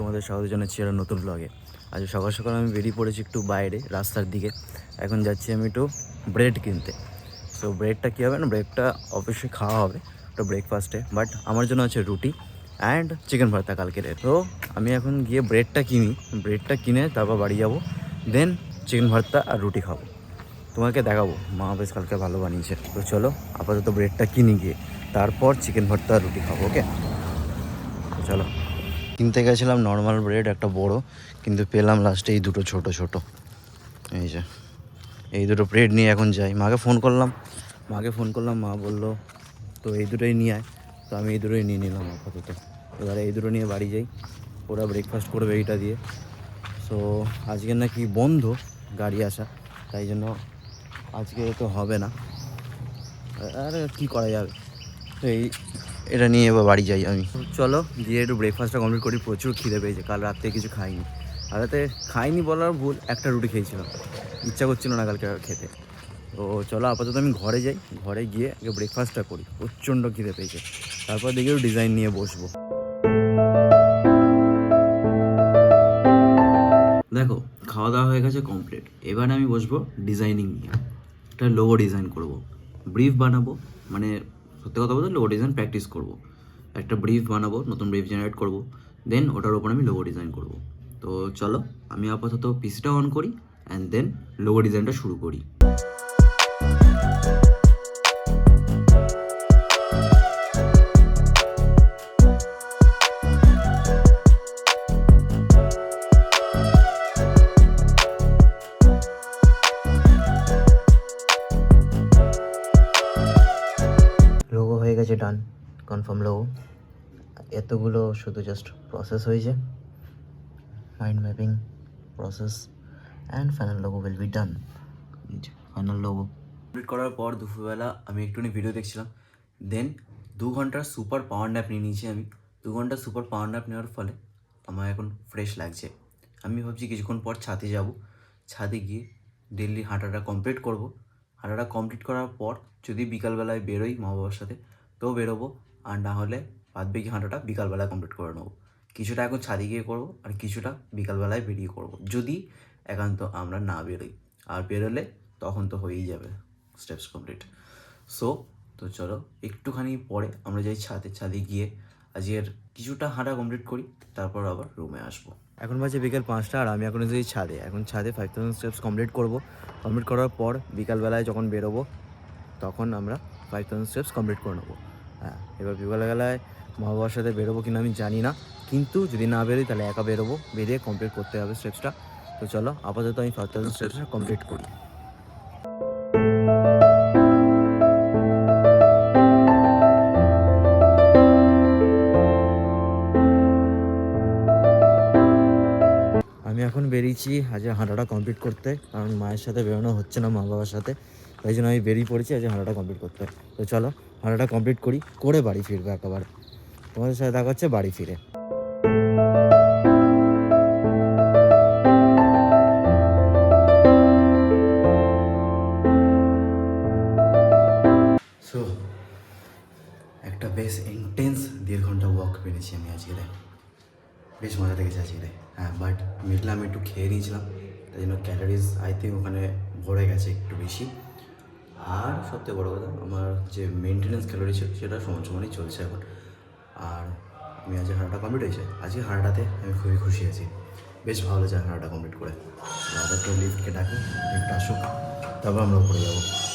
তোমাদের স্বাগত জানাচ্ছি একটা নতুন ব্লগে আজ সকাল সকাল আমি বেরিয়ে পড়েছি একটু বাইরে, রাস্তার দিকে। এখন যাচ্ছি আমি একটু ব্রেড কিনতে। তো ব্রেডটা কী হবে না? ব্রেডটা অবশ্যই খাওয়া হবে ওটা ব্রেকফাস্টে বাট আমার জন্য আছে রুটি অ্যান্ড চিকেন ভর্তা কালকের। তো, আমি এখন গিয়ে ব্রেডটা কিনি। ব্রেডটা কিনে তারপর বাড়ি যাব। দেন চিকেন ভর্তা আর রুটি খাব। তোমাকে দেখাবো। মা বেশ কালকে ভালো বানিয়েছে। তো চলো, আপাতত ব্রেডটা কিনি গিয়ে তারপর চিকেন ভর্তা আর রুটি খাব ওকে চলো। কিনতে গেছিলাম নর্মাল ব্রেড একটা বড়। কিন্তু পেলাম লাস্টে এই দুটো ছোট ছোট। এই যে, এই দুটো ব্রেড নিয়ে এখন যাই। মাকে ফোন করলাম। মাকে ফোন করলাম, মা বলল, তো এই দুটোই নিয়ে আয়। তো আমি এই দুটোই নিয়ে নিলাম আপাতত। এবারে এই দুটো নিয়ে বাড়ি যাই। ওরা ব্রেকফাস্ট করবে এইটা দিয়ে। সো আজকে নাকি বন্ধ গাড়ি আসা। তাই জন্য আজকে তো হবে না। আর কি করা যাবে? তো এই এটা নিয়ে এবার বাড়ি যাই আমি। চলো, গিয়ে একটু ব্রেকফাস্টটা কমপ্লিট করি। প্রচুর খিদে পেয়েছে, কাল রাত্রে কিছু খাইনি। আর রাতে খাইনি বলার ভুল, একটা রুটি খেয়েছিলাম। ইচ্ছা করছিল না কালকে খেতে। তো চলো, আপাতত আমি ঘরে যাই। ঘরে গিয়ে আগে ব্রেকফাস্টটা করি। প্রচণ্ড খিদে পেয়েছে। তারপর দেখি ডিজাইন নিয়ে বসবো। দেখো খাওয়া দাওয়া হয়ে গেছে কমপ্লিট এবার আমি বসবো ডিজাইনিং নিয়ে। একটা লোগো ডিজাইন করব। ব্রিফ বানাবো। মানে সত্যি কথা বলতে লোগো ডিজাইন প্র্যাকটিস করব। একটা ব্রিফ বানাবো, নতুন ব্রিফ জেনারেট করব দেন ওটার ওপর আমি লোগো ডিজাইন করব। তো চলো, আমি আপাতত পিসিটা অন করি অ্যান্ড দেন লোগো ডিজাইনটা শুরু করি। কনফার্ম লোগো এতগুলো শুধু জাস্ট প্রসেস হয়েছে। Mind mapping process and final logo will be done final logo complete করার পর দুপুরবেলা আমি একটুখানি ভিডিও দেখছিলাম। দেন দু ঘণ্টার সুপার পাওয়ার ন্যাপ নিয়ে নিয়েছি আমি। দু ঘণ্টার সুপার পাওয়ার ন্যাপ নেওয়ার ফলে আমার এখন ফ্রেশ লাগছে। আমি ভাবছি কিছুক্ষণ পর ছাদে যাব। ছাদে গিয়ে ডেলি হাঁটাটা কমপ্লিট করব। হাঁটাটা কমপ্লিট করার পর যদি বিকালবেলায় বেরোই মা বাবার সাথে তো বেরোবো আর না হলে বাদ বাকি হাঁটাটা বিকালবেলায় কমপ্লিট করে নেব। কিছুটা এখন ছাদে গিয়ে করব আর কিছুটা বিকালবেলায় বেরিয়ে করব। যদি একান্ত আমরা না বেরোই, আর বেরোলে তখন তো হয়েই যাবে স্টেপস কমপ্লিট সো তো চলো, একটুখানি পরে আমরা যাই ছাদে। ছাদে গিয়ে আজকের কিছুটা হাঁটা কমপ্লিট করি, তারপর আবার রুমে আসব। এখন বাজে বিকেল পাঁচটা আর আমি এখন যদি ছাদে। এখন ছাদে ফাইভ থাউজেন্ড স্টেপস কমপ্লিট করব। কমপ্লিট করার পর বিকালবেলায় যখন বেরোবো, তখন আমরা ফাইভ থাউজেন্ড স্টেপস কমপ্লিট করে নেব। হ্যাঁ এবার বিকালবেলায় মা বাবার সাথে বেরোবো কিনা আমি জানি না, কিন্তু যদি না বেরোই তাহলে একা বেরোবো, বেরিয়ে কমপ্লিট করতে হবে স্টেপসটা তো চলো, আপাতত আমি ফাইভ থাউজেন্ড স্টেপসটা কমপ্লিট করি। আমি এখন বেরিয়েছি আজ হাঁটাটা কমপ্লিট করতে, কারণ মায়ের সাথে বেরোনো হচ্ছে না মা বাবার সাথে, তাই জন্য আমি বেরিয়ে পড়েছি আজ হাঁটাটা কমপ্লিট করতে। তো চলো হাঁটাটা কমপ্লিট করি, করে বাড়ি ফিরবো একেবারে। তোমাদের সাথে দেখা হচ্ছে, বাড়ি ফিরে। সো একটা বেশ ইন্টেন্স দেড় ঘণ্টা ওয়াক পেরেছি আমি আজকে রে বেশ মজা লেগেছে আজকে রে হ্যাঁ বাট মিডলে আমি একটু খেয়ে নিয়েছিলাম, তাই জন্য ক্যালোরিজ আই থিঙ্ক ওখানে ভরে গেছে একটু বেশি। আর সবথেকে বড় কথা, আমার যে মেনটেনেন্স ক্যালোরি ছিল, সেটা সমান সমানই চলছে এখন। আর আমি আজকে হাঁটাটা কমপ্লিট হয়েছে। আজকে হাঁটাতে আমি খুবই খুশি আছি। বেশ ভালো লাগছে হাঁটাটা কমপ্লিট করে। আবার তো লিফটকে ডাকি লিফ্ট আসুক, তারপর আমরা উপরে যাব।